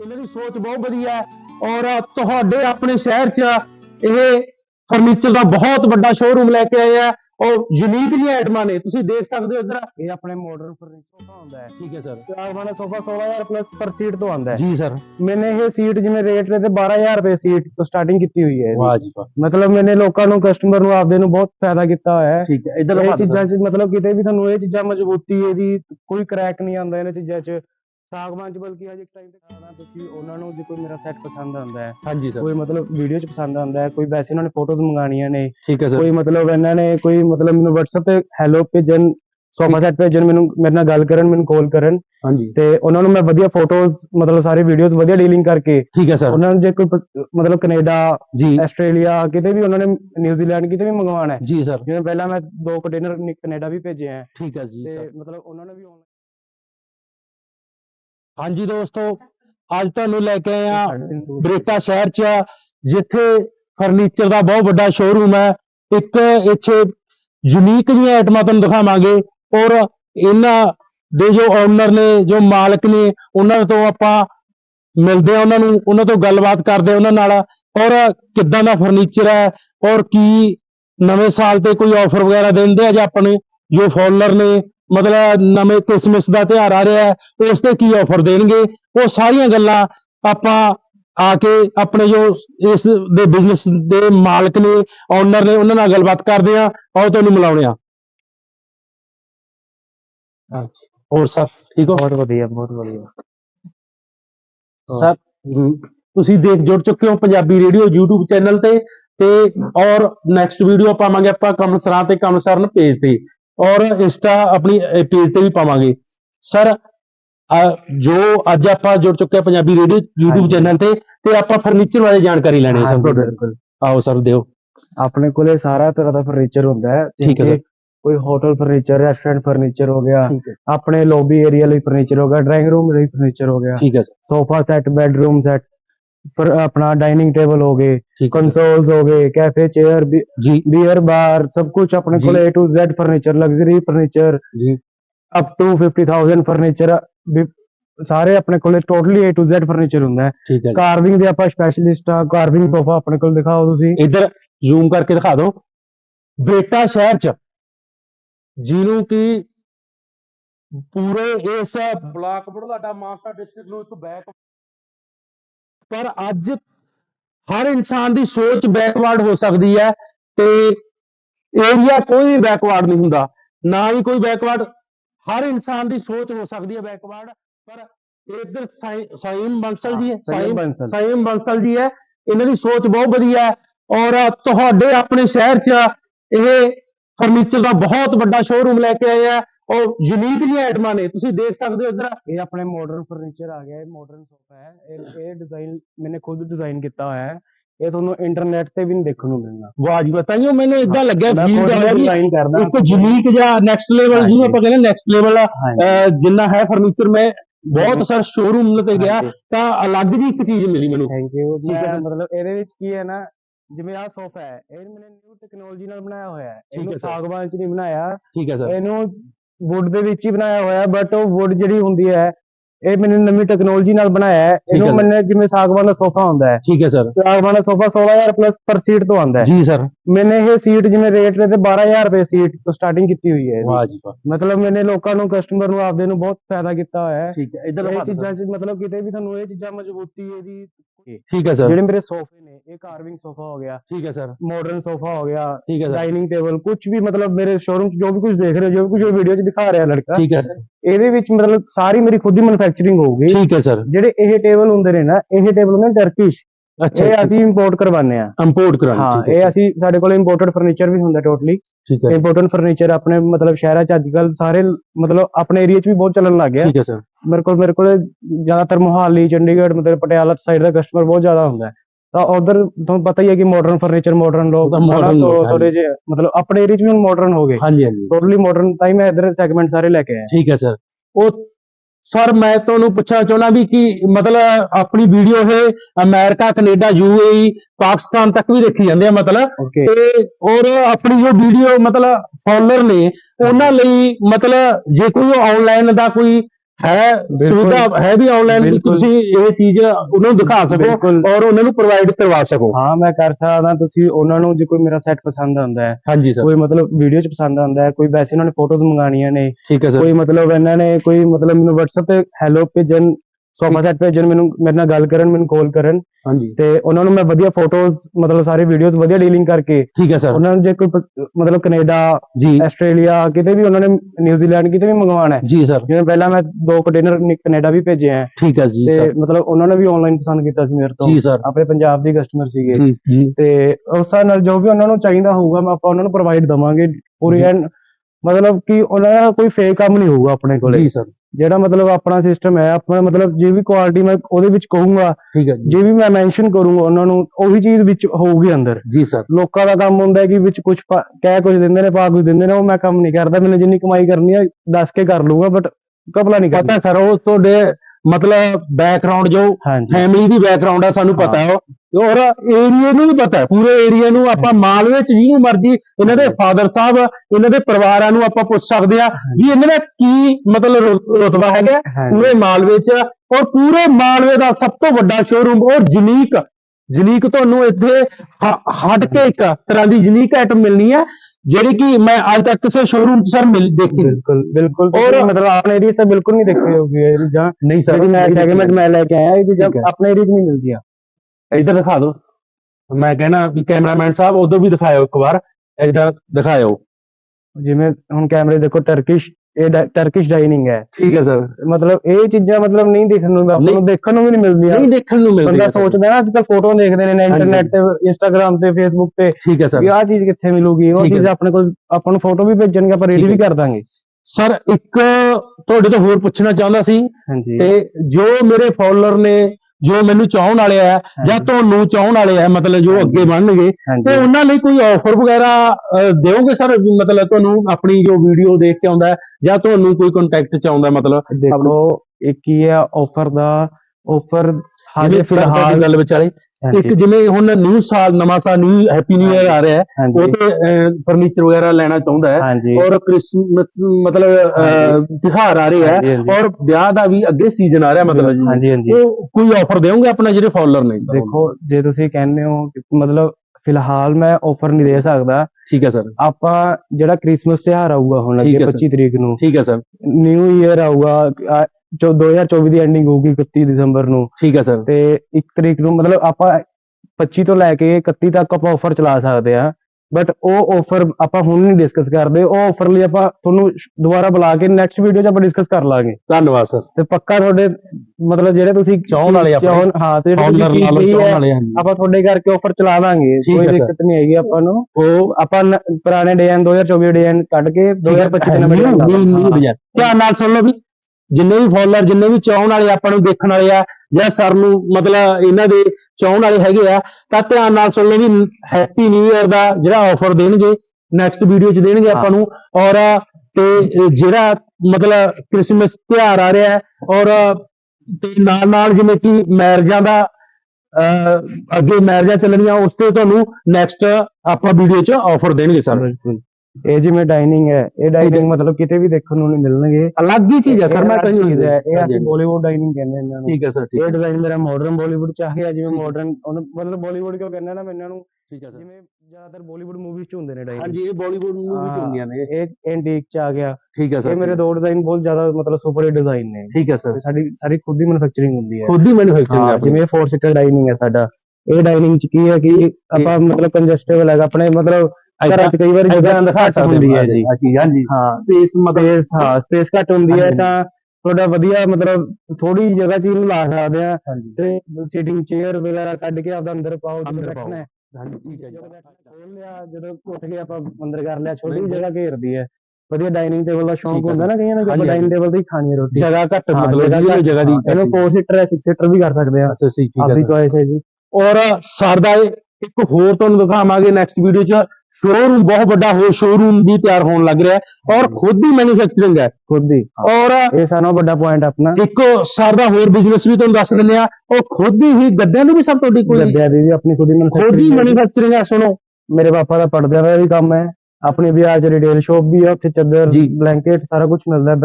ਇਹਨਾਂ ਦੀ ਸੋਚ ਬਹੁਤ ਵਧੀਆ ਹੈ ਔਰ ਤੁਹਾਡੇ ਆਪਣੇ ਸ਼ਹਿਰ 'ਚ ਇਹ ਫਰਨੀਚਰ ਦਾ ਬਹੁਤ ਵੱਡਾ ਸ਼ੋਰੂਮ ਲੈ ਕੇ ਆਏ ਆ। ਔਰ ਯੂਨੀਕ ਜਿਹੀਆਂ ਆਈਟਮਾਂ ਨੇ। ਤੁਸੀਂ ਦੇਖ ਸਕਦੇ ਹੋ ਇੱਧਰ। ਇਹ ਆਪਣੇ ਮਾਡਰਨ ਫਰਨੀਚਰ ਤੋਂ ਆਉਂਦਾ ਹੈ। ਠੀਕ ਹੈ ਸਰ। ਚਾਰ ਵਾਲਾ ਸੋਫਾ 16000 ਪਲੱਸ ਪਰ ਸੀਟ ਤੋਂ ਆਉਂਦਾ ਹੈ। ਜੀ ਸਰ। ਮੈਨੇ ਇਹ ਸੀਟ ਜਿਵੇਂ ਰੇਟ ਤੇ 12000 ਰੁਪਏ ਸੀਟ ਤੋਂ ਸਟਾਰਟਿੰਗ ਕੀਤੀ ਹੋਈ ਹੈ। ਵਾਹ ਜੀ ਵਾਹ। ਮਤਲਬ ਮੈਨੇ ਲੋਕਾਂ ਨੂੰ ਕਸਟਮਰ ਨੂੰ ਆਪਦੇ ਨੂੰ ਬਹੁਤ ਫਾਇਦਾ ਕੀਤਾ ਹੋਇਆ ਹੈ। ਠੀਕ ਹੈ। ਇੱਧਰ ਇਹ ਚੀਜ਼ਾਂ 'ਚ ਮਤਲਬ ਕਿਤੇ ਵੀ ਤੁਹਾਨੂੰ ਇਹ ਚੀਜ਼ਾਂ ਮਜ਼ਬੂਤੀ ਇਹਦੀ ਕੋਈ ਕ੍ਰੈਕ ਨਹੀਂ ਆਉਂਦਾ ਇਹਨਾਂ ਚੀਜ਼ਾਂ 'ਚ। ਸਾਗਵਾਨ 'ਚ ਬਲਕਿ ਹਜੇ ਟਾਈਮ ਤੇ ਆਉਣਾ ਤੁਸੀਂ ਉਹਨਾਂ ਨੂੰ ਜੇ ਕੋਈ ਮੇਰਾ ਸੈੱਟ ਪਸੰਦ ਆਉਂਦਾ ਹੈ। ਹਾਂਜੀ ਸਰ ਕੋਈ ਮਤਲਬ ਵੀਡੀਓ 'ਚ ਪਸੰਦ ਆਉਂਦਾ ਹੈ ਕੋਈ ਵੈਸੇ ਉਹਨਾਂ ਨੇ ਫੋਟੋਜ਼ ਮੰਗਾਣੀਆਂ ਨੇ ਠੀਕ ਹੈ ਸਰ ਕੋਈ ਮਤਲਬ ਇਹਨਾਂ ਨੇ ਕੋਈ ਮਤਲਬ ਮੈਨੂੰ WhatsApp ਤੇ ਹੈਲੋ ਭੇਜਣ ਸੋਫਾ ਸੈੱਟ ਭੇਜਣ ਮੈਨੂੰ ਮੇਰੇ ਨਾਲ ਗੱਲ ਕਰਨ ਮੈਨੂੰ ਕਾਲ ਕਰਨ। ਹਾਂਜੀ। ਤੇ ਉਹਨਾਂ ਨੂੰ ਮੈਂ ਵਧੀਆ ਫੋਟੋਜ਼ ਮਤਲਬ ਸਾਰੇ ਵੀਡੀਓਜ਼ ਵਧੀਆ ਡੀਲਿੰਗ ਕਰਕੇ ਠੀਕ ਹੈ ਸਰ ਉਹਨਾਂ ਨੂੰ ਜੇ ਕੋਈ ਪਸ- ਮਤਲਬ ਕੈਨੇਡਾ ਜੀ। ਆਸਟ੍ਰੇਲੀਆ ਕਿਤੇ ਵੀ ਉਹਨਾਂ ਨੇ ਨਿਊਜ਼ੀਲੈਂਡ ਕਿਤੇ ਵੀ ਮੰਗਵਾਉਣਾ ਹੈ। ਜੀ ਸਰ ਜਿਵੇਂ ਪਹਿਲਾਂ ਮੈਂ ਦੋ ਕੰਟੇਨਰ ਕੈਨੇਡਾ ਵੀ ਭੇਜੇ ਹੈ। ਠੀਕ ਹੈ ਜੀ ਤੇ ਸਰ ਮਤਲਬ ਉਹਨਾਂ ਨੇ ਵੀ online ਹਾਂਜੀ ਦੋਸਤੋ, ਅੱਜ ਤੁਹਾਨੂੰ ਲੈ ਕੇ ਆਏ ਆ ਬਰੇਟਾ ਸ਼ਹਿਰ 'ਚ ਜਿੱਥੇ ਫਰਨੀਚਰ ਦਾ ਬਹੁਤ ਵੱਡਾ ਸ਼ੋਰੂਮ ਹੈ। ਇੱਕ ਇੱਥੇ ਯੂਨੀਕ ਜਿਹੀਆਂ ਆਈਟਮਾਂ ਤੁਹਾਨੂੰ ਦਿਖਾਵਾਂਗੇ ਔਰ ਇਹਨਾਂ ਦੇ ਜੋ ਓਨਰ ਨੇ, ਜੋ ਮਾਲਕ ਨੇ, ਉਹਨਾਂ ਤੋਂ ਆਪਾਂ ਮਿਲਦੇ ਆ ਉਹਨਾਂ ਨੂੰ, ਉਹਨਾਂ ਤੋਂ ਗੱਲਬਾਤ ਕਰਦੇ ਉਹਨਾਂ ਨਾਲ। ਔਰ ਕਿੱਦਾਂ ਦਾ ਫਰਨੀਚਰ ਹੈ ਔਰ ਕੀ ਨਵੇਂ ਸਾਲ ਤੇ ਕੋਈ ਆਫਰ ਵਗੈਰਾ ਦਿੰਦੇ ਆ ਜਾਂ ਆਪਣੇ ਜੋ ਫੋਲੋਅਰ ਨੇ ਮਤਲਬ ਨਵੇਂ ਕ੍ਰਿਸਮਸ ਦਾ ਤਿਉਹਾਰ ਆ ਰਿਹਾ ਹੈ ਉਸ ਤੇ ਕੀ ਆਫਰ ਦੇਣਗੇ? ਉਹ ਸਾਰੀਆਂ ਗੱਲਾਂ ਆਪਾਂ ਆ ਕੇ ਆਪਣੇ ਜੋ ਇਸ ਦੇ ਬਿਜ਼ਨਸ ਦੇ ਮਾਲਕ ਨੇ ਓਨਰ ਨੇ ਉਹਨਾਂ ਨਾਲ ਗੱਲਬਾਤ ਕਰਦੇ ਆ ਆਓ ਤੁਹਾਨੂੰ ਮਿਲਾਉਂਦੇ ਆ ਹੋਰ ਸਰ ਠੀਕ ਹੋ? ਬਹੁਤ ਵਧੀਆ ਬਹੁਤ ਵਧੀਆ। ਸਰ ਤੁਸੀਂ ਦੇਖ ਜੁੜ ਚੁੱਕੇ ਹੋ ਪੰਜਾਬੀ ਰੇਡੀਓ YouTube ਚੈਨਲ ਤੇ ਤੇ ਔਰ ਨੈਕਸਟ ਵੀਡੀਓ ਪਾਵਾਂਗੇ ਆਪਾਂ ਕਮਲ ਸਰਾਂ ਤੇ ਕਮਲ ਸਰਨ ਪੇਜ ਤੇ। ਔਰ ਇੰਸਟਾ ਆਪਣੀ ਪੇਜ ਤੇ ਵੀ ਪਾਵਾਂਗੇ। ਸਰ ਜੋ ਅੱਜ ਆਪਾਂ ਜੁੜ ਚੁੱਕੇ ਪੰਜਾਬੀ ਰੇਡੀਓ YouTube। ਚੈਨਲ ਤੇ ਤੇ ਆਪਾਂ ਫਰਨੀਚਰ ਬਾਰੇ ਜਾਣਕਾਰੀ ਲੈਣੀ ਹੈ ਸਰ। ਬਿਲਕੁਲ। ਆਓ ਸਰ ਦਿਓ। ਆਪਣੇ ਕੋਲੇ ਸਾਰਾ ਤਰ੍ਹਾਂ ਦਾ ਫਰਨੀਚਰ ਹੁੰਦਾ ਹੈ। ਠੀਕ ਹੈ ਸਰ। ਕੋਈ ਹੋਟਲ ਫਰਨੀਚਰ ਰੈਸਟੋਰੈਂਟ ਫਰਨੀਚਰ ਹੋ ਗਿਆ ਆਪਣੇ ਲੌਬੀ ਏਰੀਆ ਲਈ ਫਰਨੀਚਰ ਹੋ ਗਿਆ ਡਰਾਇੰਗ ਰੂਮ ਲਈ ਫਰਨੀਚਰ ਹੋ ਗਿਆ ਠੀਕ ਹੈ sir. Sofa set bedroom set ਫਿਰ ਆਪਣਾ ਡਾਈਨਿੰਗ ਟੇਬਲ ਹੋ ਗਏ ਠੀਕ ਹੈ। sir, ਕੰਸੋਲਸ ਹੋ ਗਏ ਕੈਫੇ ਚੇਅਰ ਜੀ। ਬੀਅਰ ਬਾਰ ਸਭ ਕੁਝ ਆਪਣੇ ਜੀ। ਕੋਲ A to Z furniture luxury furniture ਜੀ। ਅਪ ਟੂ 50000 ਫਰਨੀਚਰ ਸਾਰੇ ਆਪਣੇ ਕੋਲੇ totally A to Z furniture ਹੁੰਦਾ ਹੈ। ਠੀਕ ਹੈ ਜੀ। ਕਾਰਵਿੰਗ ਦੇ ਆਪਾਂ ਸਪੈਸ਼ਲਿਸਟ ਆ ਕਾਰਵਿੰਗ ਸੋਫਾ ਆਪਣੇ ਕੋਲ ਦਿਖਾਓ ਤੁਸੀਂ। ਇੱਧਰ ਜ਼ੂਮ ਕਰਕੇ ਦਿਖਾ ਦਿਓ। ਬਰੇਟਾ ਸ਼ਹਿਰ ਚ ਜਿਹਨੂੰ ਕਿ ਪੂਰੇ ਇਸ ਬਲਾਕ ਬੜਲਾਡਾ ਮਾਨਸਾ ਡਿਸਟ੍ਰਿਕਟ ਨੂੰ ਇੱਕ ਬੈਕ ਪਰ ਅੱਜ ਹਰ ਇਨਸਾਨ ਦੀ ਸੋਚ ਬੈਕਵਰਡ ਹੋ ਸਕਦੀ ਹੈ ਤੇ ਏਰੀਆ ਕੋਈ ਵੀ ਬੈਕਵਰਡ ਨਹੀਂ ਹੁੰਦਾ ਨਾ ਹੀ ਕੋਈ ਬੈਕਵਰਡ ਹਰ ਇਨਸਾਨ ਦੀ ਸੋਚ ਹੋ ਸਕਦੀ ਹੈ ਬੈਕਵਰਡ ਪਰ ਇੱਧਰ ਸਾਈ- ਸਾਈਮ ਬੰਸਲ ਜੀ ਹੈ। ਸਾਈਮ ਬੰਸਲ ਜੀ ਹੈ ਇਹਨਾਂ ਦੀ ਸੋਚ ਬਹੁਤ ਵਧੀਆ ਹੈ ਔਰ ਤੁਹਾਡੇ ਆਪਣੇ ਸ਼ਹਿਰ 'ਚ ਇਹ ਫਰਨੀਚਰ ਦਾ ਬਹੁਤ ਵੱਡਾ ਸ਼ੋਰੂਮ ਲੈ ਕੇ ਆਏ ਆ ਔਰ ਯੂਨੀਕ ਜਿਹੀਆਂ ਆਈਟਮਾਂ ਨੇ ਤੁਸੀਂ ਦੇਖ ਸਕਦੇ ਹੋ ਇੱਧਰ। ਇਹ ਆਪਣੇ ਮਾਡਰਨ ਫਰਨੀਚਰ ਆ ਗਿਆ ਇਹ ਮਾਡਰਨ ਸੋਫਾ ਹੈ। ਇਹ ਇਹ ਡਿਜ਼ਾਈਨ ਮੈंने ਖੁਦ ਡਿਜ਼ਾਈਨ ਕੀਤਾ ਹੋਇਆ ਹੈ। ਇਹ ਤੁਹਾਨੂੰ ਇੰਟਰਨੈਟ ਤੇ ਵੀ ਨਹੀਂ ਦੇਖਣ ਨੂੰ ਮਿਲਣਾ। ਵਾਹ ਜੀ ਵਾਹ ਤਾਂਹੀਓ ਮੈਨੂੰ ਇਦਾਂ ਲੱਗਿਆ ਫੀਲ ਹੋਇਆ ਵੀ ਇੱਕ ਯੂਨੀਕ ਜਿਹਾ ਨੈਕਸਟ ਲੈਵਲ ਜਿਹਨੂੰ। ਆਪਾਂ ਕਹਿੰਦੇ ਨੈਕਸਟ ਲੈਵਲ ਜਿੰਨਾ ਹੈ ਫਰਨੀਚਰ ਮੈਂ ਬਹੁਤ ਸਾਰੇ ਸ਼ੋਰੂਮ ਤੇ ਗਿਆ। ਤਾਂ ਅਲੱਗ ਜੀ ਇੱਕ ਚੀਜ਼ ਮਿਲੀ ਮੈਨੂੰ। ਥੈਂਕ ਯੂ ਠੀਕ ਹੈ। ਮਤਲਬ ਇਹਦੇ ਵਿੱਚ ਕੀ ਹੈ ਨਾ ਜਿਵੇਂ ਆਹ ਸੋਫਾ ਹੈ ਇਹ ਮੈंने ਨਿਊ ਟੈਕਨੋਲੋਜੀ ਨਾਲ ਬਣਾਇਆ ਹੋਇਆ ਹੈ। ਹੈ ਇਹਨੂੰ। ਸਾਗਵਾਨ ਚ ਨਹੀਂ ਬਣਾਇਆ। ਠੀਕ ਹੈ ਸਰ। ਇਹਨੂੰ ਵੁੱਡ ਦੇ ਵਿੱਚ ਹੀ ਬਣਾਇਆ ਹੋਇਆ ਬਟ ਉਹ ਵੁੱਡ ਜਿਹੜੀ ਹੁੰਦੀ ਹੈ ਇਹ ਮੈਨੇ ਨਵੀਂ ਟੈਕਨੋਲੋਜੀ ਨਾਲ ਬਣਾਇਆ ਹੈ। ਇਹਨੂੰ ਮੈਨੇ ਜਿਵੇਂ ਸਾਗਵਾਨ ਦਾ ਸੋਫਾ ਹੁੰਦਾ ਹੈ। ਠੀਕ ਹੈ ਸਰ। ਸਾਗਵਾਨ ਦਾ ਸੋਫਾ 16000 ਪਲੱਸ ਪਰ ਸੀਟ ਤੋਂ ਆਉਂਦਾ ਹੈ। ਜੀ ਸਰ। ਮੈਨੇ ਇਹ ਸੀਟ ਜਿਵੇਂ ਰੇਟ ਨੇ ਤੇ 12000 ਰੁਪਏ ਸੀਟ ਤੋਂ ਸਟਾਰਟਿੰਗ ਕੀਤੀ ਹੋਈ ਹੈ ਵਾਹ ਜੀ ਵਾਹ। ਮਤਲਬ ਮੈਨੇ ਲੋਕਾਂ ਨੂੰ ਕਸਟਮਰ ਨੂੰ ਆਪਦੇ ਨੂੰ ਬਹੁਤ ਫਾਇਦਾ ਕੀਤਾ ਹੋਇਆ ਹੈ। ਠੀਕ ਹੈ ਇਧਰ ਇਹ ਚੀਜ਼ਾਂ ਮਤਲਬ ਕਿਤੇ ਵੀ ਤੁਹਾਨੂੰ ਇਹ ਚੀਜ਼ਾਂ ਮਜ਼ਬੂਤੀ ਇਹਦੀ ਠੀਕ ਹੈ ਸਰ ਜਿਹੜੇ ਮੇਰੇ ਸੋਫੇ ਨੇ ਇਹ ਕਾਰਵਿੰਗ ਸੋਫਾ ਹੋ ਗਿਆ ਠੀਕ ਹੈ ਸਰ ਮਾਡਰਨ ਸੋਫਾ ਹੋ ਗਿਆ ਠੀਕ ਹੈ ਸਰ ਡਾਈਨਿੰਗ ਟੇਬਲ ਕੁਝ ਵੀ ਮਤਲਬ ਮੇਰੇ ਸ਼ੋਰੂਮ 'ਚ ਜੋ ਵੀ ਕੁਝ ਦੇਖ ਰਹੇ ਹੋ ਜੋ ਵੀ ਕੁਝ ਵੀਡੀਓ 'ਚ ਦਿਖਾ ਰਿਹਾ ਲੜਕਾ ਠੀਕ ਹੈ ਸਰ ਇਹਦੇ ਵਿੱਚ ਮਤਲਬ ਸਾਰੀ ਮੇਰੀ ਖੁਦ ਦੀ ਮੈਨੂਫੈਕਚਰਿੰਗ ਹੋਊਗੀ। ਠੀਕ ਹੈ ਸਰ ਜਿਹੜੇ ਇਹ ਟੇਬਲ ਹੁੰਦੇ ਨੇ ਨਾ ਇਹ ਟੇਬਲ ਹੁੰਦੇ ਨੇ ਟਰਕਿਸ਼ ਅੱਛਾ ਇਹ ਅਸੀਂ ਇੰਪੋਰਟ ਕਰਵਾਉਂਦੇ ਆ ਇੰਪੋਰਟ ਕਰਾਉਣੀ ਹਾਂ ਠੀਕ ਹੈ ਇਹ ਅਸੀਂ ਸਾਡੇ ਕੋਲ ਇੰਪੋਰਟਡ ਫਰਨੀਚਰ ਵੀ ਹੁੰਦਾ ਟੋਟਲੀ ਠੀਕ ਹੈ। ਇੰਪੋਰਟਡ ਫਰਨੀਚਰ ਆਪਣੇ ਮਤਲਬ ਸ਼ਹਿਰਾਂ 'ਚ ਅੱਜਕੱਲ ਸਾਰੇ ਮਤਲਬ ਆਪਣੇ ਏਰੀਆ 'ਚ ਵੀ ਬਹੁਤ ਚੱਲਣ ਲੱਗ ਗਿਆ। ਠੀਕ ਹੈ ਸਰ ਮੇਰੇ ਕੋਲ ਮੇਰੇ ਕੋਲ ਜ਼ਿਆਦਾਤਰ ਮੁਹਾਲੀ ਚੰਡੀਗੜ੍ਹ ਮਤਲਬ ਪਟਿਆਲਾ ਸਾਈਡ ਦਾ ਕਸਟਮਰ ਬਹੁਤ ਜ਼ਿਆਦਾ ਹੁੰਦਾ ਹੈ। ਤਾਂ ਉਧਰ ਤੁਹਾਨੂੰ ਪਤਾ ਹੀ ਹੈ ਕਿ ਮਾਡਰਨ ਫਰਨੀਚਰ ਮਾਡਰਨ ਲੋਕ ਹਾਂਜੀ। ਥੋੜੇ ਜਿਹੇ ਮਤਲਬ ਆਪਣੇ ਏਰੀਆ 'ਚ ਵੀ ਮਾਡਰਨ ਹੋ ਗਏ। ਹਾਂਜੀ ਹਾਂਜੀ। ਟੋਟਲੀ ਮਾਡਰਨ ਤਾਂ ਹੀ ਮੈਂ ਇਧਰ ਸੈਗਮੈਂਟ ਸਾਰੇ ਲੈ ਕੇ ਆਇਆ। ਠੀਕ ਹੈ ਸਰ ਉਹ ਸਰ ਮੈਂ ਤੁਹਾਨੂੰ ਪੁੱਛਣਾ ਚਾਹੁੰਦਾ ਵੀ ਕਿ ਮਤਲਬ ਆਪਣੀ ਵੀਡੀਓ ਇਹ ਅਮਰੀਕਾ ਕੈਨੇਡਾ ਯੂਏਈ ਪਾਕਿਸਤਾਨ ਤੱਕ ਵੀ ਦੇਖੀ ਜਾਂਦੇ ਆ ਮਤਲਬ? ਤੇ ਔਰ ਆਪਣੀ ਜੋ ਵੀਡੀਓ ਮਤਲਬ ਫੋਲੋਅਰ ਨੇ ਉਹਨਾਂ ਲਈ ਮਤਲਬ ਜੇ ਕੋਈ ਆਨਲਾਈਨ ਦਾ ਕੋਈ ਹੈ ਸੁਵਿਧਾ ਹੈ ਵੀ ਆਨਲਾਈਨ ਕਿ। ਤੁਸੀਂ ਇਹ ਚੀਜ਼ ਉਹਨਾਂ ਨੂੰ ਦਿਖਾ ਸਕੋ। ਔਰ ਉਹਨਾਂ ਨੂੰ ਪ੍ਰੋਵਾਈਡ ਕਰਵਾ ਸਕੋ ਹਾਂ ਮੈਂ ਕਰ ਸਕਦਾ ਤੁਸੀਂ ਉਹਨਾਂ ਨੂੰ ਜੇ ਕੋਈ ਮੇਰਾ ਸੈੱਟ ਪਸੰਦ ਆਉਂਦਾ ਹੈ ਹਾਂਜੀ ਸਰ ਕੋਈ ਮਤਲਬ ਵੀਡੀਓ ਚ ਪਸੰਦ ਆਉਂਦਾ ਹੈ ਕੋਈ ਵੈਸੇ ਉਹਨਾਂ ਨੇ ਫੋਟੋਜ਼ ਮੰਗਾਣੀਆਂ ਨੇ ਠੀਕ ਹੈ ਸਰ ਕੋਈ ਮਤਲਬ ਇਹਨਾਂ ਨੇ ਕੋਈ ਮਤਲਬ ਮੈਨੂੰ WhatsApp ਤੇ ਹੈਲੋ ਭੇਜਣ ਸੋਫਾ ਸੈੱਟ ਭੇਜਣ ਮੈਨੂੰ ਮੇਰੇ ਨਾਲ ਗੱਲ ਕਰਨ ਮੈਨੂੰ ਕਾਲ ਕਰਨ। ਹਾਂਜੀ। ਤੇ ਉਹਨਾਂ ਨੂੰ ਮੈਂ ਵਧੀਆ ਫੋਟੋਜ਼ ਮਤਲਬ ਸਾਰੇ ਵੀਡੀਓਜ਼ ਵਧੀਆ ਡੀਲਿੰਗ ਕਰਕੇ ਠੀਕ ਹੈ ਸਰ ਉਹਨਾਂ ਨੂੰ ਜੇ ਕੋਈ ਪਸ- ਮਤਲਬ ਕੈਨੇਡਾ ਜੀ। ਆਸਟ੍ਰੇਲੀਆ ਕਿਤੇ ਵੀ ਉਹਨਾਂ ਨੇ ਨਿਊਜ਼ੀਲੈਂਡ ਕਿਤੇ ਵੀ ਮੰਗਵਾਉਣਾ ਹੈ। ਜੀ ਸਰ ਜਿਵੇਂ ਪਹਿਲਾਂ ਮੈਂ ਦੋ ਕੰਟੇਨਰ ਕੈਨੇਡਾ ਵੀ ਭੇਜੇ ਹੈ। ਠੀਕ ਹੈ ਜੀ ਤੇ ਸਰ ਮਤਲਬ ਉਹਨਾਂ ਨੇ ਵੀ ਆਨਲਾਈਨ ਪਸੰਦ ਕੀਤਾ ਸੀ ਮੇਰੇ ਤੋਂ। ਜੀ ਸਰ ਆਪਣੇ ਪੰਜਾਬ ਦੇ ਕਸਟਮਰ ਸੀਗੇ। ਜੀ ਜੀ। ਤੇ ਉਸ ਹਿਸਾਬ ਨਾਲ ਜੋ ਵੀ ਉਹਨਾਂ ਨੂੰ ਚਾਹੀਦਾ ਹੋਊਗਾ ਮੈਂ ਆਪਾਂ ਉਹਨਾਂ ਨੂੰ ਪ੍ਰੋਵਾਈਡ ਦਵਾਂਗੇ। ਪੂਰੀ ਜੀ। ਐਨ ਮਤਲਬ ਕਿ ਉਹਨਾਂ ਦਾ ਕੋਈ ਫੇਕ ਕੰਮ ਨਹੀਂ ਹੋਊਗਾ ਆਪਣੇ ਕੋਲੇ। ਜੀ ਸਰ ਜਿਹੜਾ ਮਤਲਬ ਆਪਣਾ ਸਿਸਟਮ ਹੈ ਆਪਣਾ ਮਤਲਬ ਜੇ ਵੀ ਕੁਆਲਿਟੀ ਮੈਂ ਉਹਦੇ ਵਿੱਚ ਕਹੂੰਗਾ ਠੀਕ ਹੈ ਜੀ। ਜੇ ਵੀ ਮੈਂ ਮੈਂਸ਼ਨ ਕਰੂੰਗਾ ਉਹਨਾਂ ਨੂੰ ਉਹੀ ਚੀਜ਼ ਵਿੱਚ ਹੋਊਗੀ ਅੰਦਰ। ਜੀ ਸਰ ਲੋਕਾਂ ਦਾ ਕੰਮ ਹੁੰਦਾ ਹੈ ਕਿ ਵਿੱਚ ਕੁਝ ਕਹਿ ਕੁਝ ਦਿੰਦੇ ਨੇ ਪਾ ਕੁਝ ਦਿੰਦੇ ਨੇ ਉਹ ਮੈਂ ਕੰਮ ਨਹੀਂ ਕਰਦਾ ਮੈਨੂੰ ਜਿੰਨੀ ਕਮਾਈ ਕਰਨੀ ਹੈ ਦੱਸ ਕੇ ਕਰ ਲੂੰਗਾ ਬਟ ਕਪਲਾ ਨਹੀਂ ਕਰਦਾ। ਪਤਾ ਸਰ ਉਹ ਤੁਹਾਡੇ ਮਤਲਬ ਬੈਕਗ੍ਰਾਉਂਡ ਜੋ ਹਾਂਜੀ। ਫੈਮਿਲੀ ਦੀ ਬੈਕਗ੍ਰਾਉਂਡ ਹੈ ਸਾਨੂੰ ਪਤਾ ਹੈ। ਉਹ। ਔਰ ਏਰੀਏ ਨੂੰ ਵੀ ਪਤਾ ਹੈ ਪੂਰੇ ਏਰੀਏ ਨੂੰ ਆਪਾਂ ਮਾਲਵੇ ਚ ਜਿਹਨੂੰ ਮਰਜ਼ੀ ਇਹਨਾਂ ਦੇ ਫਾਦਰ ਸਾਹਿਬ ਇਹਨਾਂ ਦੇ ਪਰਿਵਾਰਾਂ ਨੂੰ ਆਪਾਂ ਪੁੱਛ ਸਕਦੇ ਆ ਵੀ ਇਹਨਾਂ ਦਾ ਕੀ ਮਤਲਬ ਰੁਤਬਾ ਹੈਗਾ। ਪੂਰੇ ਮਾਲਵੇ ਚ ਔਰ ਪੂਰੇ ਮਾਲਵੇ ਦਾ ਸਭ ਤੋਂ ਵੱਡਾ ਸ਼ੋਰੂਮ ਔਰ ਜਨੀਕ ਜਨੀਕ ਤੁਹਾਨੂੰ ਇੱਥੇ ਹਟ ਕੇ ਇੱਕ ਤਰ੍ਹਾਂ ਦੀ ਜਨੀਕ ਆਈਟਮ ਮਿਲਣੀ ਹੈ ਜਿਹੜੀ ਕਿ ਮੈਂ ਅੱਜ ਤੱਕ ਕਿਸੇ ਸ਼ੋਰੂਮ ਚ ਸਰ ਮਿਲ ਦੇਖੀ। ਬਿਲਕੁਲ ਬਿਲਕੁਲ ਮਤਲਬ ਆਪਣੇ ਏਰੀਆ 'ਚ ਤਾਂ ਬਿਲਕੁਲ ਨਹੀਂ ਦੇਖੀ ਹੋਊਗੀ ਇਹ ਚੀਜ਼ਾਂ। ਨਹੀਂ ਸਰ ਜਿਹੜੀ ਮੈਂ ਸੈਗਮੈਂਟ ਮੈਂ ਲੈ ਕੇ ਆਇਆ ਇਹ ਚੀਜ਼ਾਂ। ਆਪਣੇ ਏਰੀਆ 'ਚ ਨਹੀਂ ਮਿਲਦੀਆਂ। ਇੱਧਰ ਦਿਖਾ ਦਿਓ। ਮੈਂ ਕਹਿਣਾ ਵੀ ਕੈਮਰਾਮੈਨ ਸਾਹਿਬ ਉਦੋਂ ਵੀ ਦਿਖਾਇਓ ਇੱਕ ਵਾਰ। ਇੱਧਰ ਦਿਖਾਇਓ। ਜਿਵੇਂ ਹੁਣ ਕੈਮਰੇ ਦੇਖੋ ਟਰਕਿਸ਼ ਇਹ ਟਰਕਿਸ਼ ਡਾਈਨਿੰਗ ਹੈ। ਠੀਕ ਹੈ ਸਰ। ਮਤਲਬ ਇਹ ਚੀਜ਼ਾਂ ਮਤਲਬ ਨਹੀਂ ਦੇਖਣ ਨੂੰ ਆਪਾਂ ਨਹੀਂ। ਨੂੰ ਦੇਖਣ ਨੂੰ ਵੀ ਨਹੀਂ ਮਿਲਦੀਆਂ। ਨਹੀਂ ਦੇਖਣ ਨੂੰ ਮਿਲਦੀ ਬੰਦਾ। ਸੋਚਦਾ ਨਾ ਅੱਜ ਕੱਲ ਫੋਟੋ ਦੇਖਦੇ ਨੇ ਇੰਟਰਨੈਟ ਤੇ ਇੰਸਟਾਗ੍ਰam ਤੇ ਫੇਸਬੁੱਕ ਤੇ ਠੀਕ ਹੈ ਵੀ ਸਰ ਆਹ ਚੀਜ਼ ਕਿੱਥੇ ਮਿਲੂਗੀ? ਉਹ ਠੀਕ ਹੈ। ਚੀਜ਼ ਆਪਣੇ ਕੋਲ ਆਪਾਂ ਨੂੰ ਫੋਟੋ ਵੀ ਭੇਜਣਗੇ ਆਪਾਂ ਰੈਡੀ ਠੀਕ ਵੀ ਹੈ। ਕਰ ਦਾਂਗੇ। ਸਰ ਇੱਕ ਤੁਹਾਡੇ ਤੋਂ ਹੋਰ ਪੁੱਛਣਾ ਚਾਹੁੰਦਾ ਸੀ ਹਾਂਜੀ। ਤੇ ਜੋ ਮੇਰੇ ਫਾਲੋਅਰ ਨੇ ਜੋ ਮੈਨੂੰ ਚਾਹਣ ਵਾਲੇ ਆ ਜਾਂ। ਤੁਹਾਨੂੰ ਚਾਹਣ ਵਾਲੇ ਆ ਮਤਲਬ ਜੋ ਅੱਗੇ ਬਣਨਗੇ ਤੇ ਉਹਨਾਂ ਲਈ ਕੋਈ ਆਫਰ ਵਗੈਰਾ ਦਿਓਗੇ ਸਰ ਮਤਲਬ ਤੁਹਾਨੂੰ ਆਪਣੀ ਜੋ ਵੀਡੀਓ ਦੇਖ ਕੇ ਆਉਂਦਾ ਜਾਂ ਤੁਹਾਨੂੰ ਕੋਈ ਕੰਟੈਕਟ ਚ ਆਉਂਦਾ ਮਤਲਬ ਦੇਖੋ ਇੱਕ ਕੀ ਹੈ ਆਫਰ ਦਾ ਆਫਰ ਹਾਲੇ ਫਿਲਹਾਲ ਗੱਲ ਵਿਚਾਲੇ ਇੱਕ ਜਿਵੇਂ ਹੁਣ ਨਿਊ ਸਾਲ ਨਵਾਂ ਸਾਲ ਨਿਊ ਹੈਪੀ ਨਿਊ ਇਅਰ ਆ ਰਿਹਾ ਹੈ ਉਹ ਤੇ ਫਰਨੀਚਰ ਵਗੈਰਾ ਲੈਣਾ ਚਾਹੁੰਦਾ ਹੈ। ਔਰ ਕ੍ਰਿਸਮਸ ਮਤਲਬ ਅਹ, ਤਿਉਹਾਰ ਆ ਰਹੇ ਹੈ। ਔਰ ਵਿਆਹ ਦਾ ਵੀ ਅੱਗੇ ਸੀਜ਼ਨ ਆ ਰਿਹਾ ਮਤਲਬ। ਜੀ ਹਾਂਜੀ ਹਾਂਜੀ। ਉਹ ਕੋਈ ਆਫਰ ਦੇਵੋਗੇ ਆਪਣਾ ਜਿਹੜੇ ਫਾਲੋਅਰ ਨੇ? ਦੇਖੋ ਜੇ ਤੁਸੀਂ ਕਹਿੰਦੇ ਹੋ ਕਿ ਮਤਲਬ ਫਿਲਹਾਲ ਮੈਂ ਆਫਰ ਨਹੀਂ ਦੇ ਸਕਦਾ। ਠੀਕ ਹੈ ਸਰ। ਆਪਾਂ ਜਿਹੜਾ ਕ੍ਰਿਸਮਸ ਤਿਉਹਾਰ ਆਊਗਾ ਹੁਣ ਠੀਕ ਅੱਗੇ ਹੈ sir। 25 ਤਰੀਕ ਨੂੰ ਠੀਕ ਹੈ ਸਰ। ਨਿਊ ਈਅਰ ਆਊਗਾ ਚੌ 2024 ਦੀ ਐਂਡਿੰਗ ਹੋਊਗੀ 31 ਦਸੰਬਰ ਨੂੰ। ਠੀਕ ਹੈ ਸਰ। ਤੇ 1 ਤਰੀਕ ਨੂੰ ਮਤਲਬ ਆਪਾਂ 25 ਤੋਂ ਲੈ ਕੇ 31 ਤੱਕ ਆਪਾਂ ਆਫਰ ਚਲਾ ਸਕਦੇ ਆ ਬਟ ਉਹ ਆਫਰ ਆਪਾਂ ਹੁਣ ਨਹੀਂ ਡਿਸਕਸ ਕਰਦੇ। ਉਹ ਆਫਰ ਲਈ ਆਪਾਂ ਤੁਹਾਨੂੰ ਦੁਬਾਰਾ ਬੁਲਾ ਕੇ ਨੈਕਸਟ ਵੀਡੀਓ 'ਚ ਆਪਾਂ ਡਿਸਕਸ ਕਰ ਲਾਂਗੇ। ਧੰਨਵਾਦ ਸਰ। ਤੇ ਪੱਕਾ ਤੁਹਾਡੇ ਮਤਲਬ ਜਿਹੜੇ ਤੁਸੀਂ ਚਾਹੁਣ ਵਾਲੇ ਆਪਣੇ। ਚਾਹੁਣ- ਹਾਂ ਤੇ ਜਿਹੜੇ ਚਾਹਣ ਵਾਲੇ ਆਪਾਂ ਤੁਹਾਡੇ ਕਰਕੇ ਆਫਰ ਚਲਾ ਦਾਂਗੇ। ਕੋਈ। ਦਿੱਕਤ ਨਹੀਂ ਆਏਗੀ ਆਪਾਂ ਨੂੰ। ਉਹ ਆਪਾਂ ਪੁਰਾਣੇ ਡਿਜ਼ਾਈਨ 2024 ਡਿਜ਼ਾਈਨ ਕੱਢ ਕੇ 2025 ਦੇ design। ਧਿਆਨ ਨਾਲ ਸੁਣ ਲਓ ਵੀ ਜਿੰਨੇ ਵੀ ਫਾਲੋਅਰ ਜਿੰਨੇ ਵੀ ਚਾਹਣ ਵਾਲੇ ਆਪਾਂ ਨੂੰ ਦੇਖਣ ਵਾਲੇ ਆ ਜਾਂ ਸਰ ਨੂੰ ਮਤਲਬ ਇਹਨਾਂ ਦੇ ਚਾਹਣ ਵਾਲੇ ਹੈਗੇ ਆ ਤਾਂ ਧਿਆਨ ਨਾਲ ਸੁਣ ਲਓ ਵੀ ਹੈਪੀ ਨਿਊ ਇਅਰ ਦਾ ਜਿਹੜਾ ਆਫਰ ਦੇਣਗੇ ਨੈਕਸਟ ਵੀਡੀਓ ਚ ਦੇਣਗੇ ਆਪਾਂ ਨੂੰ ਔਰ ਤੇ ਜਿਹੜਾ ਮਤਲਬ ਕ੍ਰਿਸਮਸ ਤਿਉਹਾਰ ਆ ਰਿਹਾ ਔਰ ਤੇ ਨਾਲ ਨਾਲ ਜਿਵੇਂ ਕਿ ਮੈਰਿਜਾਂ ਦਾ ਅਹ, ਅੱਗੇ ਮੈਰਿਜਾਂ ਚੱਲਣੀਆਂ ਉਸ ਤੇ ਤੁਹਾਨੂੰ ਨੈਕਸਟ ਆਪਾਂ ਵੀਡੀਓ ਚ ਆਫਰ ਦੇਣਗੇ ਸਰ। ਇਹ ਜਿਵੇਂ ਡਾਈਨਿੰਗ ਹੈ ਇਹ ਡਾਈਨਿੰਗ ਮਤਲਬ ਕਿਤੇ ਵੀ ਦੇਖਣ ਨੂੰ ਨਹੀਂ ਮਿਲਣਗੇ। ਅਲੱਗ ਹੀ ਚੀਜ਼ ਹੈ ਸਰ ਮੈਂ ਕਹੀ ਚੀਜ਼ ਹੈ ਇਹ ਅਸੀਂ ਬਾਲੀਵੁੱਡ ਡਾਈਨਿੰਗ ਕਹਿੰਦੇ ਇਹਨਾਂ ਨੂੰ। ਠੀਕ ਹੈ ਸਰ ਠੀਕ ਇਹ ਡਿਜ਼ਾਈਨ ਮੇਰਾ ਮਾਡਰਨ ਬਾਲੀਵੁੱਡ ਚ ਆ ਗਿਆ ਜਿਵੇਂ ਹੈ। ਮਾਡਰਨ ਮਤਲਬ ਬਾਲੀਵੁੱਡ ਕਿਉਂ ਕਹਿੰਦੇ ਨਾ ਮੈਂ ਇਹਨਾਂ ਨੂੰ ਠੀਕ ਹੈ ਸਰ। ਜਿਵੇਂ ਜ਼ਿਆਦਾਤਰ ਬਾਲੀਵੁੱਡ ਮੂਵੀਜ਼ ਚ ਹੁੰਦੇ ਨੇ ਡਾਈਨਿੰਗ ਹਾਂਜੀ ਇਹ ਬਾਲੀਵੁੱਡ ਮੂਵੀ ਚ ਹੁੰਦੀਆਂ ਨੇ। ਇਹ ਐਂਟੀਕ ਚ ਆ ਗਿਆ। ਠੀਕ ਹੈ ਸਰ ਇਹ ਮੇਰੇ ਦੋ ਡਿਜ਼ਾਈਨ ਬਹੁਤ ਜ਼ਿਆਦਾ ਮਤਲਬ ਸੁਪਰ ਹਿੱਟ ਡਿਜ਼ਾਈਨ ਨੇ। ਠੀਕ ਹੈ ਸਰ। ਸਾਡੀ ਸਾਰੀ ਖੁਦ ਦੀ ਮੈਨੂਫੈਕਚਰਿੰਗ ਹੁੰਦੀ ਹੈ। ਖੁਦ ਹੀ ਮੈਨੂਫੈਕਚਰਿੰਗ ਹਾਂ ਜਿਵੇਂ 4 ਸੀਟਰ ਡਾਈਨਿੰਗ ਹੈ ਸਾਡਾ। ਇਹ ਡਾਈਨਿੰਗ ਚ ਕੀ ਹੈ ਕਿ ਆਪਾਂ ਮਤਲਬ ਕੰਜਸਟੇਬਲ ਹੈਗਾ ਆਪਣੇ ਮਤਲਬ ਘਰਾਂ ਚ ਕਈ ਵਾਰ ਜਗ੍ਹਾ ਦਿਖਾ ਹੁੰਦੀ ਹੈ ਜੀ। ਚੀਜ਼ ਹਾਂਜੀ ਹਾਂ ਸਪੇਸ ਸਪੇਸ ਹਾਂ ਸਪੇਸ ਘੱਟ ਹੁੰਦੀ ਹੈ ਹਾਂਜੀ। ਤਾਂ ਤੁਹਾਡਾ ਵਧੀਆ ਮਤਲਬ ਥੋੜੀ ਜਗ੍ਹਾ ਚ ਇਹਨੂੰ ਲਾ ਸਕਦੇ ਆ ਹਾਂਜੀ। ਤੇ ਸੀਟਿੰਗ ਚੇਅਰ ਵਗੈਰਾ ਕੱਢ ਕੇ ਆਪਦਾ ਅੰਦਰ ਪਾਓ ਜਿੱਥੇ। ਰੱਖਣਾ ਹੈ। ਹਾਂਜੀ ਠੀਕ ਹੈ ਜੀ। ਖੋਲ ਲਿਆ ਜਦੋਂ ਉੱਠ ਕੇ ਆਪਾਂ ਅੰਦਰ ਕਰ ਲਿਆ ਛੋਟੀ ਜਗ੍ਹਾ ਘੇਰਦੀ ਹੈ। ਵਧੀਆ ਡਾਈਨਿੰਗ ਟੇਬਲ ਦਾ ਸ਼ੌਂਕ ਹੁੰਦਾ ਨਾ ਕਈਆਂ ਨੂੰ ਕਿ ਹਾਂਜੀ, ਹਾਂਜੀ। ਡਾਈਨਿੰਗ ਟੇਬਲ ਤੇ ਹੀ ਖਾਣੀ ਹੈ ਰੋਟੀ। ਜਗ੍ਹਾ ਘੱਟ ਮਤਲਬ ਜਿਹਦੀ ਜਗ੍ਹਾ ਦੀ ਇਹਨੂੰ 4 ਸੀਟਰ ਹੈ 6 ਸੀਟਰ ਵੀ ਕਰ ਸਕਦੇ ਆ ਅੱਛਾ ਸੀ ਠੀਕ ਆਪਦੀ ਹੈ ਚੋਇਸ ਹੈ ਜੀ। ਔਰ ਸਰ ਦਾ ਇਹ ਇੱਕ ਹੋਰ ਤੁਹਾਨੂੰ ਦਿਖਾਵਾਂਗੇ ਨੈਕਸਟ ਵੀਡੀਓ ਚ। ਸ਼ੋਰੂਮ ਬਹੁਤ ਵੱਡਾ ਹੋਰ ਸ਼ੋਰੂਮ ਵੀ ਤਿਆਰ ਹੋਣ ਲੱਗ ਰਿਹਾ ਹੈ ਔਰ ਖੁਦ ਹੀ ਮੈਨੂਫੈਕਚਰਿੰਗ ਹੈ ਖੁਦ ਹੀ। ਔਰ ਇਹ ਸਾਰਾ ਵੱਡਾ ਪੁਆਇੰਟ ਆਪਣਾ। ਇੱਕ ਸਰ ਦਾ ਹੋਰ ਬਿਜ਼ਨਸ ਵੀ ਤੁਹਾਨੂੰ ਦੱਸ ਦਿੰਦੇ ਆ ਉਹ ਖੁਦ ਹੀ ਗੱਦਿਆਂ ਦੀ ਵੀ ਸਭ ਤੁਹਾਡੀ ਕੋਈ ਗੱਦਿਆਂ ਦੀ ਵੀ ਆਪਣੀ ਖੁਦ ਹੀ ਖੁਦ ਹੀ ਹੈ। ਮੈਨੂਫੈਕਚਰਿੰਗ ਹੈ ਸੁਣੋ। ਮੇਰੇ ਪਾਪਾ ਦਾ ਪੜਦਿਆਂ ਦਾ ਵੀ ਕੰਮ ਹੈ। ਆਪਣੀ ਵਿਆਜ ਰਿਟੇਲ ਸ਼ੋਪ ਵੀ ਹੈ ਉੱਥੇ ਚੱਦਰ। ਬਲੈਂਕਟ ਸਾਰਾ ਕੁਝ ਮਿਲਦਾ ਹੈ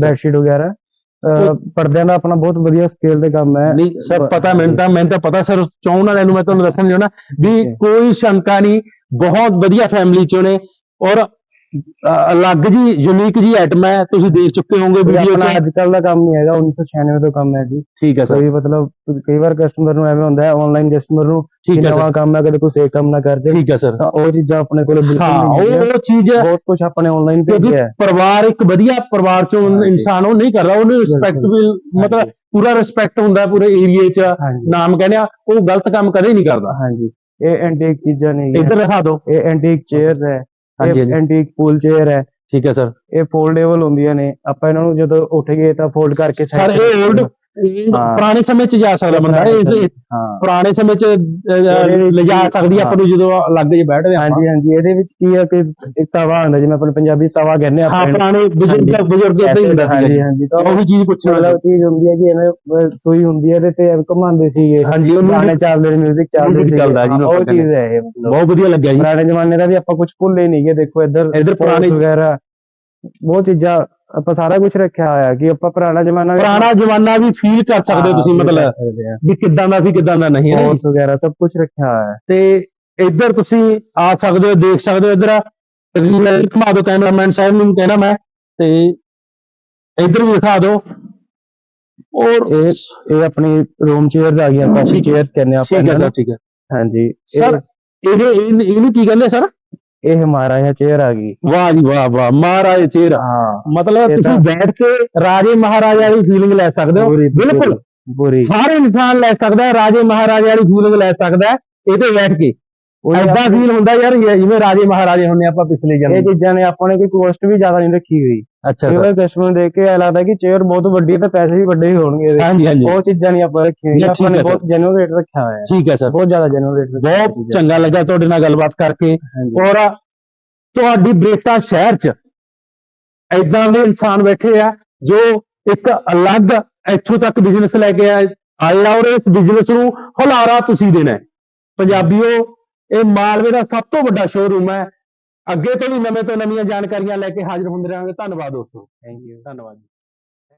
ਬੈੱਡ ਸ਼ੀਟ ਵਗੈਰਾ। ਪਰਦਿਆਂ ਦਾ ਆਪਣਾ ਬਹੁਤ ਵਧੀਆ ਸਕੇਲ ਤੇ ਕੰਮ ਹੈ ਨਹੀਂ ਸਰ ਪਤਾ ਮੈਨੂੰ ਤਾਂ ਮੈਨੂੰ ਤਾਂ ਪਤਾ ਸਰ ਚਾਹਣ ਵਾਲਿਆਂ ਨੂੰ ਮੈਂ ਤੁਹਾਨੂੰ ਦੱਸਣ ਚਾਹੁੰਦਾ ਵੀ. ਕੋਈ ਸ਼ੰਕਾ ਨਹੀਂ ਬਹੁਤ ਵਧੀਆ ਫੈਮਿਲੀ ਚੋਂ ਨੇ ਔਰ ਅਲੱਗ ਜੀ ਯੂਨੀਕ ਜੀ ਆਈਟਮ ਹੈ ਤੁਸੀਂ ਦੇਖ ਚੁੱਕੇ ਹੋਵੋਗੇ ਵੀਡੀਓ ਆਪਣਾ 'ਚ। ਅੱਜ ਕੱਲ ਦਾ ਕੰਮ ਨਹੀਂ ਹੈਗਾ 1996 ਤੋਂ ਕੰਮ ਹੈ ਜੀ। ਠੀਕ ਹੈ ਸਰ। ਕੋਈ ਮਤਲਬ ਕਈ ਵਾਰ ਕਸਟਮਰ ਨੂੰ ਐਵੇਂ ਹੁੰਦਾ ਹੈ ਆਨਲਾਈਨ ਕਸਟਮਰ ਨੂੰ ਠੀਕ ਹੈ ਨਵਾਂ ਕੰਮ ਹੈ ਕਦੇ ਕੋਈ ਫੇਕ ਕੰਮ ਨਾ ਕਰ ਦੇ ਠੀਕ ਹੈ ਸਰ। ਤਾਂ ਉਹ ਚੀਜ਼ਾਂ ਆਪਣੇ ਕੋਲ ਬਿਲਕੁਲ ਹਾਂ ਨਹੀਂ ਉਹ ਹੈਗੀਆਂ। ਉਹ ਚੀਜ਼ ਬਹੁਤ ਕੁਝ ਆਪਣੇ ਆਨਲਾਈਨ ਭੇਜਿਆ ਹੈ। ਪਰਿਵਾਰ ਇੱਕ ਵਧੀਆ ਪਰਿਵਾਰ ਚੋਂ। ਇਨਸਾਨ ਉਹ ਨਹੀਂ ਕਰਦਾ ਉਹਨੂੰ ਰਿਸਪੈਕਟਬਲ ਮਤਲਬ ਹਾਂਜੀ, ਪੂਰਾ ਰਿਸਪੈਕਟ ਹੁੰਦਾ ਪੂਰੇ ਏਰੀਏ 'ਚ ਨਾਮ ਕਹਿੰਦੇ ਆ ਉਹ ਗਲਤ ਕੰਮ ਕਦੇ ਨਹੀਂ ਕਰਦਾ। ਹਾਂਜੀ। ਇਹ ਐਂਟੀਕ ਚੀਜ਼ਾਂ ਨਹੀਂ ਹੈ ਇੱਧਰ ਦਿਖਾ ਦਿਓ। ਇਹ ਐਂਟੀਕ ਚੇਅਰਸ ਹੈ। ਹਾਂਜੀ, ਇਹ। ਐਂਟੀਕ ਪੂਲ ਚੇਅਰ ਹੈ। ਠੀਕ ਹੈ ਸਰ ਇਹ ਫੋਲਡੇਬਲ ਹੁੰਦੀਆਂ ਨੇ। ਆਪਾਂ ਇਹਨਾਂ ਨੂੰ ਜਦੋਂ ਉੱਠ ਗਏ ਤਾਂ ਫੋਲਡ ਕਰਕੇ ਸਰ side ਤੇ ਇਹ ਰੱਖ 올ਡ ਹਾਂ। ਪੁਰਾਣੇ ਸਮੇਂ 'ਚ ਜਾ ਸਕਦਾ ਬੰਦਾ ਇਹ ਹਾਂ। ਪੁਰਾਣੇ ਸਮੇਂ 'ਚ ਅਹ, ਲਿਜਾ ਸਕਦੀ ਆ ਆਪਾਂ ਨੂੰ ਜਦੋਂ ਲੱਗ ਜੇ ਬੈਠਦੇ ਆਪਾਂ। ਹਾਂਜੀ ਹਾਂਜੀ ਇਹਦੇ ਵਿੱਚ ਕੀ ਹੈ ਕਿ ਇੱਕ ਤਵਾ ਹੁੰਦਾ ਜਿਵੇਂ ਆਪਣੇ ਪੰਜਾਬੀ ਤਵਾ ਕਹਿੰਦੇ ਆ ਹਾਂ ਆਪਾਂ ਇਹਨੂੰ। ਪੁਰਾਣੇ ਬਜ਼ੁਰਗ ਹਾਂਜੀ। ਬਜ਼ੁਰਗ ਇਦਾਂ ਹੀ ਹੁੰਦਾ ਸੀ ਹਾਂਜੀ ਤਾਂ ਉਹੀ ਚੀਜ਼ ਪੁੱਛਣ ਮਤਲਬ ਚੀਜ਼ ਹੁੰਦੀ ਹੈ ਕਿ ਐਵੇਂ ਅਹ, ਸੂਈ ਹੁੰਦੀ ਹੈ ਇਹਦੇ ਤੇ ਐਵੇਂ ਘੁਮਾਉਂਦੇ ਸੀਗੇ। ਹਾਂਜੀ ਉਹਨੂੰ ਗਾਣੇ ਚੱਲਦੇ ਨੇ 뮤직 ਚੱਲਦੇ Music ਸੀ ਚੱਲਦਾ ਜਿਹਨੂੰ ਉਹ ਆਪਾਂ ਚੀਜ਼ ਹੈ ਇਹ ਮਤਲਬ। ਬਹੁਤ ਵਧੀਆ ਲੱਗਿਆ ਜੀ। ਪੁਰਾਣੇ ਜ਼ਮਾਨੇ ਦਾ ਵੀ ਆਪਾਂ ਕੁਝ ਭੁੱਲੇ ਨਹੀਂ ਗਏ ਦੇਖੋ ਇੱਧਰ ਇੱਧਰ ਪੁਰਾਣੇ- ਵਗੈਰਾ। ਬਹੁਤ ਚੀਜ਼ਾਂ ਆਪਾਂ ਸਾਰਾ ਕੁਝ ਰੱਖਿਆ ਹੋਇਆ ਕਿ ਆਪਾਂ ਪੁਰਾਣਾ ਜ਼ਮਾਨਾ ਵੀ ਪੁਰਾਣਾ ਜ਼ਮਾਨਾ ਵੀ ਫੀਲ ਕਰ ਸਕਦੇ ਹੋ ਤੁਸੀਂ ਮਤਲਬ ਸਕਦੇ ਵੀ ਕਿੱਦਾਂ ਦਾ ਸੀ ਕਿੱਦਾਂ ਦਾ ਨਹੀਂ ਹੈ। ਨਾ ਜੀ? ਫੋਨਸ ਵਗੈਰਾ ਸਭ ਕੁਝ ਰੱਖਿਆ ਹੋਇਆ ਹੈ। ਤੇ ਇੱਧਰ ਤੁਸੀਂ ਆ ਸਕਦੇ ਹੋ ਦੇਖ ਸਕਦੇ ਹੋ ਇੱਧਰ ਤਕਰੀਬਨ ਘੁਮਾ ਦਿਓ ਕੈਮਰਾਮੈਨ ਸਾਹਿਬ ਨੂੰ ਕਹਿਣਾ ਮੈਂ ਤੇ ਇੱਧਰ ਵੀ ਦਿਖਾ ਦਿਓ। ਔਰ ਇਹ ਇਹ ਆਪਣੀ ਰੂਮ ਚੇਅਰਸ ਆ ਗਈਆਂ ਕਾਫੀ ਚੇਅਰਸ ਕਹਿੰਦੇ ਆ ਆਪਾਂ ਠੀਕ ਹੈ ਇਹਨਾਂ ਸਰ ਨੂੰ ਠੀਕ ਹੈ। ਹਾਂਜੀ। ਇਹ- ਸਰ ਇਹ ਇਹ- ਇਹਨੂੰ ਕੀ ਕਹਿੰਦੇ ਸਰ? ਇਹ ਹਿਮਾਰਾਇਆ ਚੇਅਰ ਆ ਗਈ। ਵਾਹ ਜੀ ਵਾਹ ਵਾਹ ਮਹਾਰਾਜ ਚਿਹਰਾ। ਹਾਂ ਮਤਲਬ ਇਹ ਤੁਸੀਂ ਤਾਂ- ਬੈਠ ਕੇ ਰਾਜੇ ਮਹਾਰਾਜਾ ਦੀ ਫੀਲਿੰਗ ਲੈ ਸਕਦੇ ਹੋ। ਪੂਰੀ- ਬਿਲਕੁਲ। ਪੂਰੀ ਹਰ ਇਨਸਾਨ ਲੈ ਸਕਦਾ ਹੈ ਰਾਜੇ ਮਹਾਰਾਜਾ ਦੀ ਫੀਲਿੰਗ ਲੈ ਸਕਦਾ ਹੈ ਇਹ ਤੇ ਬੈਠ ਕੇ। ਉਹਨੇ ਐਦਾਂ ਫੀਲ ਹੁੰਦਾ ਯਾਰ ਇਹ ਜਿਵੇਂ ਰਾਜੇ ਮਹਾਰਾਜੇ ਹੁੰਨੇ ਆਪਾਂ ਪਿਛਲੇ ਇਹ ਜਨਮ ਚੀਜ਼ਾਂ ਨੇ ਆਪਾਂ ਨੇ ਕੋਈ ਕੋਸਟ ਵੀ ਜ਼ਿਆਦਾ ਨਹੀਂ ਰੱਖੀ ਹੋਈ। ਅੱਛਾ ਕਸਟਮਰ ਨੂੰ ਦੇਖ ਕੇ ਐ ਲੱਗਦਾ ਕਿ ਚੇਅਰ ਬਹੁਤ ਵੱਡੀ ਹੈ ਤੇ ਪੈਸੇ ਵੀ ਵੱਡੇ ਹੀ ਹੋਣਗੇ ਇਹਦੇ। ਹਾਂਜੀ ਹਾਂਜੀ। ਉਹ ਚੀਜ਼ਾਂ ਨਹੀਂ ਆਪਾਂ ਰੱਖੀ ਨਹੀਂ, ਹੋਈਆਂ ਆਪਾਂ ਨੇ ਬਹੁਤ ਜੈਨੂਅਲ ਰੇਟ ਰੱਖਿਆ ਹੋਇਆ ਹੈ। ਠੀਕ ਹੈ ਸਰ। ਬਹੁਤ ਜ਼ਿਆਦਾ ਜੈਨੂਅਲ ਰੇਟ ਰੱਖਿਆ ਬਹੁਤ। ਚੰਗਾ ਲੱਗਾ ਤੁਹਾਡੇ ਨਾਲ ਗੱਲਬਾਤ ਕਰਕੇ। ਔਰ ਤੁਹਾਡੀ ਬਰੇਟਾ ਸ਼ਹਿਰ 'ਚ ਐਦਾਂ ਦੇ ਇਨਸਾਨ ਬੈਠੇ ਆ ਜੋ ਇੱਕ ਅਲੱਗ ਇੱਥੋਂ ਤੱਕ ਬਿਜ਼ਨਸ ਲੈ ਕੇ ਆਏ ਆਏ ਆ ਔਰ ਇਸ ਬਿਜ਼ਨਸ ਨੂੰ ਹੁਲਾਰਾ ਤੁਸੀਂ ਦੇਣਾ ਹੈ। ਪੰਜਾਬੀਓ ਇਹ ਮਾਲਵੇ ਦਾ ਸਭ ਤੋਂ ਵੱਡਾ ਸ਼ੋਰੂਮ ਹੈ। ਅੱਗੇ ਤੋਂ ਵੀ ਨਵੇਂ ਤੋਂ ਨਵੀਆਂ ਜਾਣਕਾਰੀਆਂ ਲੈ ਕੇ ਹਾਜ਼ਰ ਹੁੰਦੇ ਰਹਾਂਗੇ। ਧੰਨਵਾਦ ਦੋਸਤੋ। ਥੈਂਕ ਯੂ ਧੰਨਵਾਦ